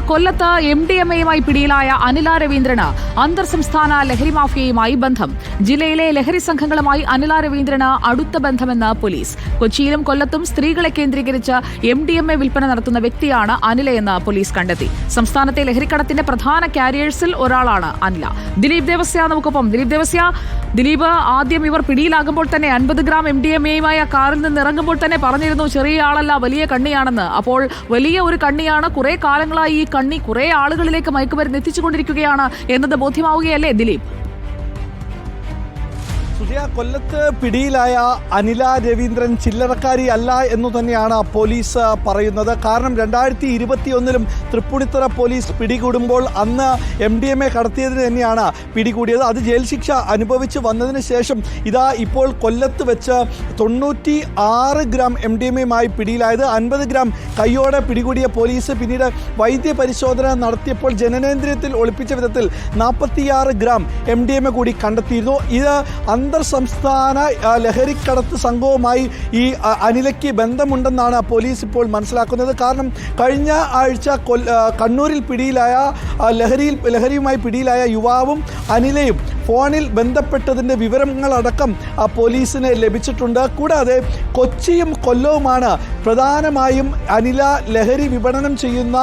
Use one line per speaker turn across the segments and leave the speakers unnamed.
കൊല്ലത്ത് M D M എയുമായി പിടിയിലായ അനില രവീന്ദ്രന് അന്തർ സംസ്ഥാന ലഹരി മാഫിയയുമായി ബന്ധം. ജില്ലയിലെ ലഹരി സംഘങ്ങളുമായി അനില രവീന്ദ്രന് അടുത്ത ബന്ധമെന്ന് പോലീസ്. കൊച്ചിയിലും കൊല്ലത്തും സ്ത്രീകളെ കേന്ദ്രീകരിച്ച് എം ഡി എം എ വിൽപ്പന നടത്തുന്ന വ്യക്തിയാണ് അനിലയെന്ന് പോലീസ് കണ്ടെത്തി. സംസ്ഥാനത്തെ ലഹരിക്കടത്തിന്റെ പ്രധാന കാരിയേഴ്സിൽ ഒരാളാണ് അനില. ദിലീപ് ദേവസ്യ നമുക്കൊപ്പം. ദിലീപ് ദേവസ്യ ദിലീപ് ആദ്യം ഇവർ പിടിയിലാകുമ്പോൾ തന്നെ അൻപത് ഗ്രാം എം ഡി എം എയുമായ കാറിൽ നിന്ന് ഇറങ്ങുമ്പോൾ തന്നെ പറഞ്ഞിരുന്നു ചെറിയ ആളല്ല വലിയ കണ്ണിയാണെന്ന്. അപ്പോൾ വലിയ ഒരു കണ്ണിയാണ് കുറെ കാലങ്ങളായി ഈ കണ്ണി കുറെ ആളുകളിലേക്ക് മയക്കുമരുന്ന് എത്തിച്ചുകൊണ്ടിരിക്കുകയാണ് എന്നത് ബോധ്യമാവുകയല്ലേ ദിലീപ്?
സുജയ കൊല്ലത്ത് പിടിയിലായ അനില രവീന്ദ്രൻ ചില്ലറക്കാരി അല്ല എന്നു തന്നെയാണ് പോലീസ് പറയുന്നത്. കാരണം രണ്ടായിരത്തി ഇരുപത്തിയൊന്നിലും തൃപ്പൂണിത്തുറ പോലീസ് പിടികൂടുമ്പോൾ അന്ന് എം ഡി എം എ കടത്തിയതിന് തന്നെയാണ് പിടികൂടിയത്. അത് ജയിൽ ശിക്ഷ അനുഭവിച്ച് വന്നതിന് ശേഷം ഇതാ ഇപ്പോൾ കൊല്ലത്ത് വെച്ച് തൊണ്ണൂറ്റി ആറ് ഗ്രാം എം ഡി എം എയുമായി പിടിയിലായത്. അൻപത് ഗ്രാം കൈയോടെ പിടികൂടിയ പോലീസ് പിന്നീട് വൈദ്യ പരിശോധന നടത്തിയപ്പോൾ ജനനേന്ദ്രിയത്തിൽ ഒളിപ്പിച്ച വിധത്തിൽ നാൽപ്പത്തിയാറ് gram M D M A കൂടി കണ്ടെത്തിയിരുന്നു. ഇത് സംസ്ഥാന ലഹരിക്കടത്ത് സംഘവുമായി ഈ അനിലയ്ക്ക് ബന്ധമുണ്ടെന്നാണ് പോലീസ് ഇപ്പോൾ മനസ്സിലാക്കുന്നത്. കാരണം കഴിഞ്ഞ ആഴ്ച കണ്ണൂരിൽ പിടിയിലായ ലഹരിയിൽ ലഹരിയുമായി പിടിയിലായ യുവാവും അനിലയും ഫോണിൽ ബന്ധപ്പെട്ടതിന്റെ വിവരങ്ങളടക്കം ആ, പോലീസിന് ലഭിച്ചിട്ടുണ്ട്. കൂടാതെ കൊച്ചിയും കൊല്ലവുമാണ് പ്രധാനമായും അനില ലഹരി വിപണനം ചെയ്യുന്ന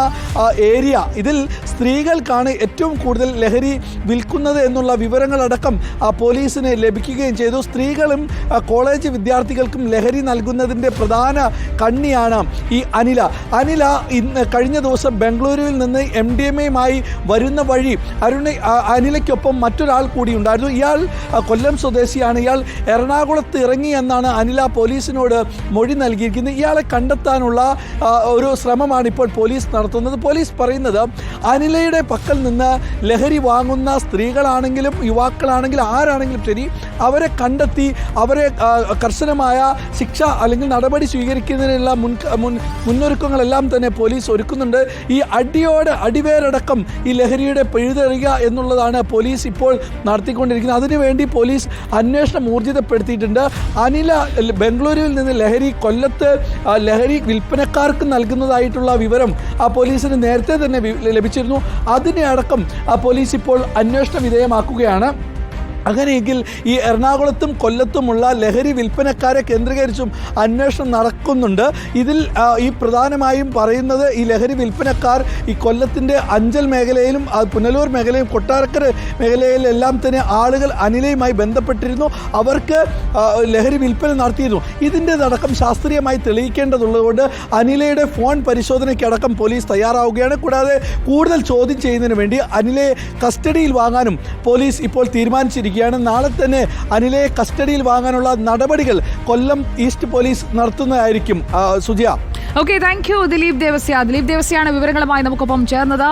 ഏരിയ. ഇതിൽ സ്ത്രീകൾക്കാണ് ഏറ്റവും കൂടുതൽ ലഹരി വിൽക്കുന്നത് എന്നുള്ള വിവരങ്ങളടക്കം ആ, പോലീസിന് ലഭിക്കുകയും ചെയ്തു. സ്ത്രീകളും കോളേജ് വിദ്യാർത്ഥികൾക്കും ലഹരി നൽകുന്നതിന്റെ പ്രധാന കണ്ണിയാണ് ഈ അനില. അനില ഇന്ന് കഴിഞ്ഞ ദിവസം ബംഗളൂരുവിൽ നിന്ന് എം ഡി എം എയുമായി വരുന്ന വഴി അരുണ അനിലയ്ക്കൊപ്പം മറ്റൊരാൾ കൂടി ഉണ്ടായിരുന്നു. ഇയാൾ കൊല്ലം സ്വദേശിയാണ്. ഇയാൾ എറണാകുളത്ത് ഇറങ്ങി എന്നാണ് അനില പോലീസിനോട് മൊഴി നൽകിയിരിക്കുന്നത്. ഇയാളെ കണ്ടെത്താനുള്ള ഒരു ശ്രമമാണ് ഇപ്പോൾ പോലീസ് നടത്തുന്നത്. പോലീസ് പറയുന്നത് അനിലയുടെ പക്കൽ നിന്ന് ലഹരി വാങ്ങുന്ന സ്ത്രീകളാണെങ്കിലും യുവാക്കളാണെങ്കിലും ആരാണെങ്കിലും ശരി അവരെ കണ്ടെത്തി അവരെ കർശനമായ ശിക്ഷ അല്ലെങ്കിൽ നടപടി സ്വീകരിക്കുന്നതിനുള്ള മുൻ മുൻ മുന്നൊരുക്കങ്ങളെല്ലാം തന്നെ പോലീസ് ഒരുക്കുന്നുണ്ട്. ഈ അടിയോടെ അടിവേരടക്കം ഈ ലഹരിയുടെ പിഴുതെറിയുക എന്നുള്ളതാണ് പോലീസ് ഇപ്പോൾ നടത്തിക്കൊണ്ടിരിക്കുന്നത് അതിനുവേണ്ടി പോലീസ് അന്വേഷണം ഊർജിതപ്പെടുത്തിയിട്ടുണ്ട്. അനില ബംഗളൂരുവിൽ നിന്ന് ലഹരി കൊല്ലത്ത് ലഹരി വിൽപ്പനക്കാർക്ക് നൽകുന്നതായിട്ടുള്ള വിവരം ആ പോലീസിന് നേരത്തെ തന്നെ ലഭിച്ചിരുന്നു. അതിനെ അടക്കം ആ പോലീസ് ഇപ്പോൾ അന്വേഷണ വിധേയമാക്കുകയാണ്. അങ്ങനെയെങ്കിൽ ഈ എറണാകുളത്തും കൊല്ലത്തുമുള്ള ലഹരി വിൽപ്പനക്കാരെ കേന്ദ്രീകരിച്ചും അന്വേഷണം നടക്കുന്നുണ്ട്. ഇതിൽ ഈ പ്രധാനമായും പറയുന്നത് ഈ ലഹരി വിൽപ്പനക്കാർ ഈ കൊല്ലത്തിന്റെ അഞ്ചൽ മേഖലയിലും പുനലൂർ മേഖലയും കൊട്ടാരക്കര മേഖലയിലെല്ലാം തന്നെ ആളുകൾ അനിലയുമായി ബന്ധപ്പെട്ടിരുന്നു. അവർക്ക് ലഹരി വിൽപ്പന നടത്തിയിരുന്നു. ഇതിന്റെ അടക്കം ശാസ്ത്രീയമായി തെളിയിക്കേണ്ടതുള്ളതുകൊണ്ട് അനിലയുടെ ഫോൺ പരിശോധനയ്ക്കടക്കം പോലീസ് തയ്യാറാവുകയാണ്. കൂടാതെ കൂടുതൽ ചോദ്യം ചെയ്യുന്നതിന് വേണ്ടി അനിലയെ കസ്റ്റഡിയിൽ വാങ്ങാനും പോലീസ് ഇപ്പോൾ തീരുമാനിച്ചിരിക്കുകയാണ് നാളെ തന്നെ അനിലെ കസ്റ്റഡിയിൽ വാങ്ങാനുള്ള നടപടികൾ Kollam east police നടത്തുന്നതായിരിക്കും. Sujiya.
Okay thank you Dileep Devasya. Dileep ദേവസ്യാണ് വിവരങ്ങളുമായി നമുക്കൊപ്പം ചേർന്നത്.